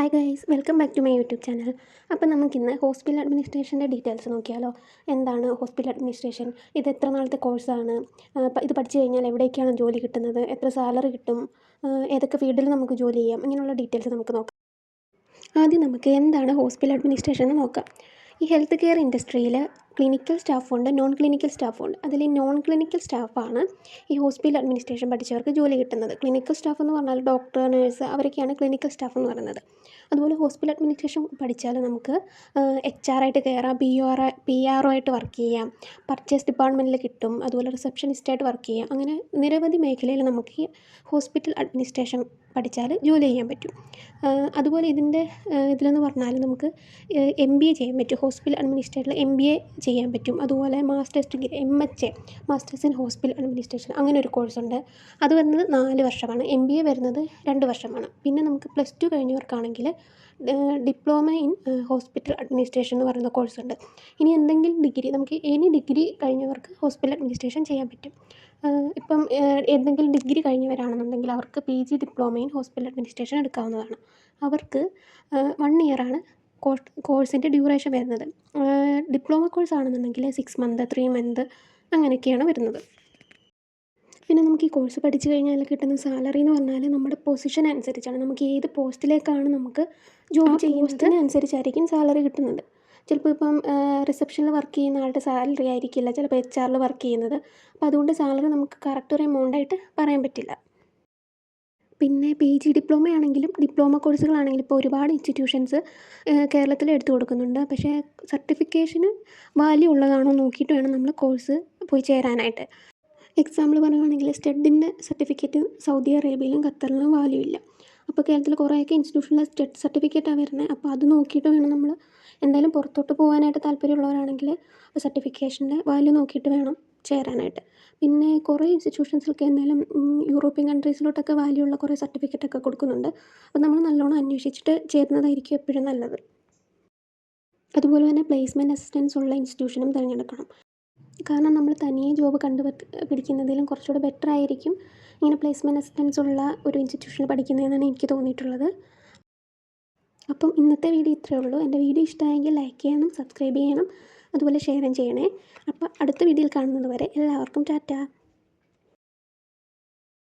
Hi guys welcome back to my YouTube channel അപ്പോൾ നമുക്കിന്ന് hospital അഡ്മിനിസ്ട്രേഷന്റെ details നോക്കിയാലോ? എന്താണ് ഹോസ്പിറ്റൽ അഡ്മിനിസ്ട്രേഷൻ ഇത് എത്ര നാളത്തെ കോഴ്സാണ് ഇത് പഠിച്ചു കഴിഞ്ഞാൽ എവിടേക്കാണ് ജോലി കിട്ടുന്നത്? എത്ര സാലറി കിട്ടും? ഏതൊക്കെ ഫീൽഡിൽ നമുക്ക് ജോലി ചെയ്യാം? ഇങ്ങനെയുള്ള ഡീറ്റെയിൽസ് നമുക്ക് നോക്കാം. ആദ്യം നമുക്ക് എന്താണ് ഹോസ്പിറ്റൽ അഡ്മിനിസ്ട്രേഷൻ എന്ന് നോക്കാം. ഈ ഹെൽത്ത് കെയർ ഇൻഡസ്ട്രിയിൽ ക്ലിനിക്കൽ സ്റ്റാഫുണ്ട് നോൺ ക്ലിനിക്കൽ സ്റ്റാഫുണ്ട് അതിൽ നോൺ ക്ലിനിക്കൽ സ്റ്റാഫാണ് ഈ ഹോസ്പിറ്റൽ അഡ്മിനിസ്ട്രേഷൻ പഠിച്ചവർക്ക് ജോലി കിട്ടുന്നത്. ക്ലിനിക്കൽ സ്റ്റാഫ് എന്ന് പറഞ്ഞാൽ ഡോക്ടർ നേഴ്സ് അവരൊക്കെയാണ് ക്ലിനിക്കൽ സ്റ്റാഫ് എന്ന് പറയുന്നത്. അതുപോലെ ഹോസ്പിറ്റൽ അഡ്മിനിസ്ട്രേഷൻ പഠിച്ചാൽ നമുക്ക് എച്ച് ആർ ആയിട്ട് കയറാം P R P R O ആയിട്ട് വർക്ക് ചെയ്യാം പർച്ചേസ് ഡിപ്പാർട്ട്മെന്റിൽ കിട്ടും അതുപോലെ റിസപ്ഷനിസ്റ്റായിട്ട് വർക്ക് ചെയ്യാം. അങ്ങനെ നിരവധി മേഖലയിൽ നമുക്ക് ഈ ഹോസ്പിറ്റൽ അഡ്മിനിസ്ട്രേഷൻ പഠിച്ചാൽ ജോലി ചെയ്യാൻ പറ്റും. അതുപോലെ ഇതിന്റെ ഇതിലെന്ന് പറഞ്ഞാൽ നമുക്ക് എം ബി എ ചെയ്യാൻ പറ്റും. Hospital administrator M B A ചെയ്യാൻ പറ്റും. അതുപോലെ masters degree M H A masters in hospital administration അങ്ങനെ ഒരു കോഴ്സുണ്ട് അത് വരുന്നത് നാല് വർഷമാണ്. എം ബി എ വരുന്നത് രണ്ട് വർഷമാണ്. പിന്നെ നമുക്ക് പ്ലസ് ടു കഴിഞ്ഞവർക്കാണെങ്കിൽ ഡിപ്ലോമ ഇൻ ഹോസ്പിറ്റൽ അഡ്മിനിസ്ട്രേഷൻ എന്ന് പറയുന്ന കോഴ്സുണ്ട് ഇനി എന്തെങ്കിലും ഡിഗ്രി നമുക്ക് എനി ഡിഗ്രി കഴിഞ്ഞവർക്ക് ഹോസ്പിറ്റൽ അഡ്മിനിസ്ട്രേഷൻ ചെയ്യാൻ പറ്റും. ഇപ്പം എന്തെങ്കിലും ഡിഗ്രി കഴിഞ്ഞവരാണെന്നുണ്ടെങ്കിൽ അവർക്ക് P G diploma in hospital administration എടുക്കാവുന്നതാണ്. അവർക്ക് വൺ ഇയറാണ് കോഴ്സിന്റെ ഡ്യൂറേഷൻ വരുന്നത്. ഡിപ്ലോമ കോഴ്സ് ആണെന്നുണ്ടെങ്കിൽ സിക്സ് മന്ത് ത്രീ മന്ത് അങ്ങനെയൊക്കെയാണ് വരുന്നത്. പിന്നെ നമുക്ക് ഈ കോഴ്സ് പഠിച്ചു കഴിഞ്ഞാൽ കിട്ടുന്ന സാലറി എന്ന് പറഞ്ഞാൽ നമ്മുടെ പൊസിഷൻ അനുസരിച്ചാണ്. നമുക്ക് ഏത് പോസ്റ്റിലേക്കാണ് നമുക്ക് ജോബ് ചെയ്യുന്നതിന് അനുസരിച്ചായിരിക്കും സാലറി കിട്ടുന്നത്. ചിലപ്പോൾ ഇപ്പം റിസപ്ഷനിൽ വർക്ക് ചെയ്യുന്ന ആളുടെ സാലറി ആയിരിക്കില്ല. ചിലപ്പോൾ എച്ച് ആറിൽ വർക്ക് ചെയ്യുന്നത്. അപ്പോൾ അതുകൊണ്ട് സാലറി നമുക്ക് കറക്റ്റ് ഒരു എമൗണ്ട് ആയിട്ട് പറയാൻ പറ്റില്ല. പിന്നെ പി ജി ഡിപ്ലോമ ആണെങ്കിലും ഡിപ്ലോമ കോഴ്സുകളാണെങ്കിലും ഇപ്പോൾ ഒരുപാട് ഇൻസ്റ്റിറ്റ്യൂഷൻസ് കേരളത്തിൽ എടുത്തു കൊടുക്കുന്നുണ്ട്. പക്ഷേ സർട്ടിഫിക്കേഷന് വാല്യൂ ഉള്ളതാണോ നോക്കിയിട്ട് വേണം നമ്മൾ കോഴ്സ് പോയി ചേരാനായിട്ട്. എക്സാമ്പിൾ പറയുകയാണെങ്കിൽ സ്റ്റഡിന്റെ സർട്ടിഫിക്കറ്റ് സൗദി അറേബ്യയിലും ഖത്തറിലും വാല്യൂ ഇല്ല. അപ്പോൾ കേരളത്തിൽ കുറേയൊക്കെ ഇൻസ്റ്റിറ്റ്യൂഷനിലെ സ്റ്റഡ് സർട്ടിഫിക്കറ്റാണ് വരുന്നത്. അപ്പോൾ അത് നോക്കിയിട്ട് വേണം നമ്മൾ എന്തായാലും പുറത്തോട്ട് പോകാനായിട്ട് താല്പര്യമുള്ളവരാണെങ്കിൽ സർട്ടിഫിക്കേഷന്റെ വാല്യൂ നോക്കിയിട്ട് വേണം ചേരാനായിട്ട്. പിന്നെ കുറേ ഇൻസ്റ്റിറ്റ്യൂഷൻസിലൊക്കെ എന്തായാലും യൂറോപ്യൻ കൺട്രീസിലോട്ടൊക്കെ വാല്യൂ ഉള്ള കുറേ സർട്ടിഫിക്കറ്റൊക്കെ കൊടുക്കുന്നുണ്ട്. അപ്പോൾ നമ്മൾ നല്ലോണം അന്വേഷിച്ചിട്ട് ചേരുന്നതായിരിക്കും എപ്പോഴും നല്ലത്. അതുപോലെ തന്നെ പ്ലേസ്മെന്റ് അസിസ്റ്റൻസ് ഉള്ള ഇൻസ്റ്റിറ്റ്യൂഷനും തിരഞ്ഞെടുക്കണം. കാരണം നമ്മൾ തനിയെ ജോബ് കണ്ടുപിടിക്കുന്നതിലും കുറച്ചുകൂടെ ബെറ്റർ ആയിരിക്കും. ഇങ്ങനെ പ്ലേസ്മെന്റ് അസിസ്റ്റൻസ് ഉള്ള ഒരു ഇൻസ്റ്റിറ്റ്യൂഷനിൽ പഠിക്കുന്നതെന്നാണ് എനിക്ക് തോന്നിയിട്ടുള്ളത്. അപ്പം ഇന്നത്തെ വീഡിയോ ഇത്രയേ ഉള്ളൂ. എന്റെ വീഡിയോ ഇഷ്ടമായെങ്കിൽ ലൈക്ക് ചെയ്യണം സബ്സ്ക്രൈബ് ചെയ്യണം അതുപോലെ ഷെയറും ചെയ്യണേ. അപ്പോൾ അടുത്ത വീഡിയോയിൽ കാണുന്നത് വരെ എല്ലാവർക്കും ടാറ്റ.